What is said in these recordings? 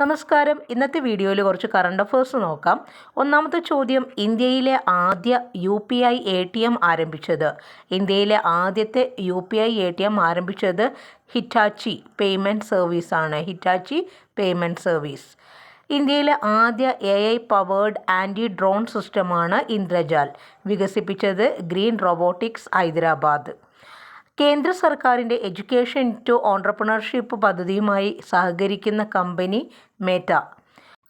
നമസ്കാരം. ഇന്നത്തെ വീഡിയോയിൽ കുറച്ച് കറണ്ട് അഫേഴ്സ് നോക്കാം. ഒന്നാമത്തെ ചോദ്യം ഇന്ത്യയിലെ ആദ്യ U P I A T M ആരംഭിച്ചത്? ഇന്ത്യയിലെ ആദ്യത്തെ U P I A T M ആരംഭിച്ചത് ഹിറ്റാച്ചി പേയ്മെന്റ് ആണ്. ഹിറ്റാച്ചി പേയ്മെന്റ് സർവീസ് ഇന്ത്യയിലെ ആദ്യ A I powered anti drone സിസ്റ്റമാണ് ഇന്ദ്രജാൽ. വികസിപ്പിച്ചത് ഗ്രീൻ റോബോട്ടിക്സ് ഹൈദരാബാദ്. കേന്ദ്ര സർക്കാരിന്റെ എഡ്യൂക്കേഷൻ ടു ഓൺട്രപ്രണർഷിപ്പ് പദ്ധതിയുമായി സഹകരിക്കുന്ന കമ്പനി മെറ്റ.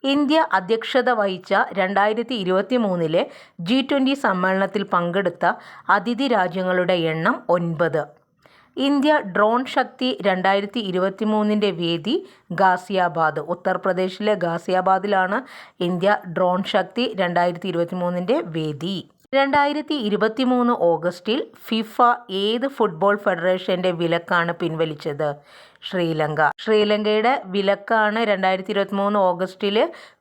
ഇന്ത്യ അധ്യക്ഷത വഹിച്ച രണ്ടായിരത്തി ഇരുപത്തി മൂന്നിലെ ജി ട്വന്റി സമ്മേളനത്തിൽ പങ്കെടുത്ത അതിഥി രാജ്യങ്ങളുടെ എണ്ണം ഒൻപത്. ഇന്ത്യ ഡ്രോൺ ശക്തി രണ്ടായിരത്തി ഇരുപത്തി മൂന്നിന്റെ വേദി ഗാസിയാബാദ്. ഉത്തർപ്രദേശിലെ ഗാസിയാബാദിലാണ് ഇന്ത്യ ഡ്രോൺ ശക്തി രണ്ടായിരത്തി ഇരുപത്തി മൂന്നിന്റെ വേദി. രണ്ടായിരത്തി ഇരുപത്തി മൂന്ന് ഓഗസ്റ്റിൽ ഫിഫ ഏത് ഫുട്ബോൾ ഫെഡറേഷന്റെ വിലക്കാണ് പിൻവലിച്ചത്? ശ്രീലങ്ക. ശ്രീലങ്കയുടെ വിലക്കാണ് രണ്ടായിരത്തി ഇരുപത്തി മൂന്ന് ഓഗസ്റ്റിൽ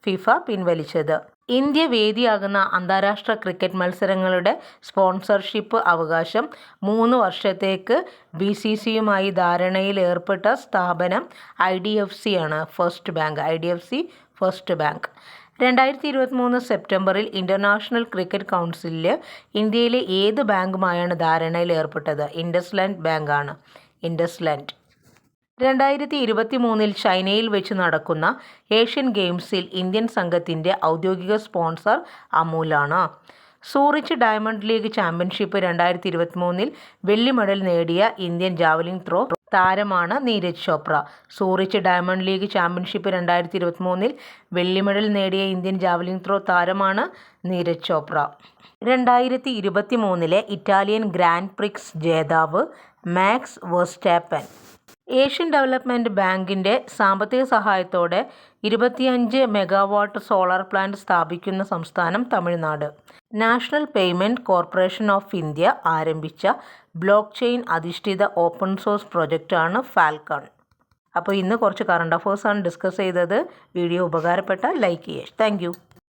ഫിഫ പിൻവലിച്ചത്. ഇന്ത്യ വേദിയാകുന്ന അന്താരാഷ്ട്ര ക്രിക്കറ്റ് മത്സരങ്ങളുടെ സ്പോൺസർഷിപ്പ് അവകാശം മൂന്ന് വർഷത്തേക്ക് ബി സി സിയുമായി ധാരണയിൽ ഏർപ്പെട്ട സ്ഥാപനം ഐ ഡി എഫ് സി ആണ്. First bank. I D F C first bank. രണ്ടായിരത്തി ഇരുപത്തി മൂന്ന് സെപ്റ്റംബറിൽ ഇന്റർനാഷണൽ ക്രിക്കറ്റ് കൗൺസിലിൽ ഇന്ത്യയിലെ ഏത് ബാങ്കുമായാണ് ധാരണയിൽ ഏർപ്പെട്ടത്? ഇൻഡസ്ലാൻഡ് ബാങ്കാണ്. ഇൻഡസ്ലാൻഡ്. രണ്ടായിരത്തി ഇരുപത്തി മൂന്നിൽ ചൈനയിൽ വെച്ച് നടക്കുന്ന ഏഷ്യൻ ഗെയിംസിൽ ഇന്ത്യൻ സംഘത്തിന്റെ ഔദ്യോഗിക സ്പോൺസർ അമൂലാണ്. സൂറിച്ച് ഡയമണ്ട് ലീഗ് ചാമ്പ്യൻഷിപ്പ് രണ്ടായിരത്തി ഇരുപത്തി മൂന്നിൽ വെള്ളി മെഡൽ നേടിയ ഇന്ത്യൻ ജാവലിംഗ് ത്രോ താരമാണ് Neeraj Chopra. Zurich diamond league championship രണ്ടായിരത്തി ഇരുപത്തി മൂന്നിൽ വെള്ളി മെഡൽ നേടിയ ഇന്ത്യൻ ജാവലിംഗ് ത്രോ താരമാണ് നീരജ് ചോപ്ര. രണ്ടായിരത്തി ഇരുപത്തി മൂന്നിലെ ഇറ്റാലിയൻ ഗ്രാൻഡ് പ്രിക്സ് ജേതാവ് മാക്സ് വെർസ്റ്റാപ്പൻ. ഏഷ്യൻ ഡെവലപ്മെന്റ് ബാങ്കിന്റെ സാമ്പത്തിക സഹായത്തോടെ ഇരുപത്തിയഞ്ച് മെഗാവാട്ട് സോളാർ പ്ലാന്റ് സ്ഥാപിക്കുന്ന സംസ്ഥാനം Tamil Nadu. National payment corporation of India ആരംഭിച്ച ബ്ലോക്ക് ചെയിൻ അധിഷ്ഠിത ഓപ്പൺ സോഴ്സ് പ്രൊജക്റ്റാണ് ഫാൽക്കൺ. അപ്പോൾ ഇന്ന് കുറച്ച് കറണ്ട് അഫേഴ്സാണ് ഡിസ്കസ് ചെയ്തത്. വീഡിയോ ഉപകാരപ്പെട്ട ലൈക്ക് ചെയ്യുക താങ്ക്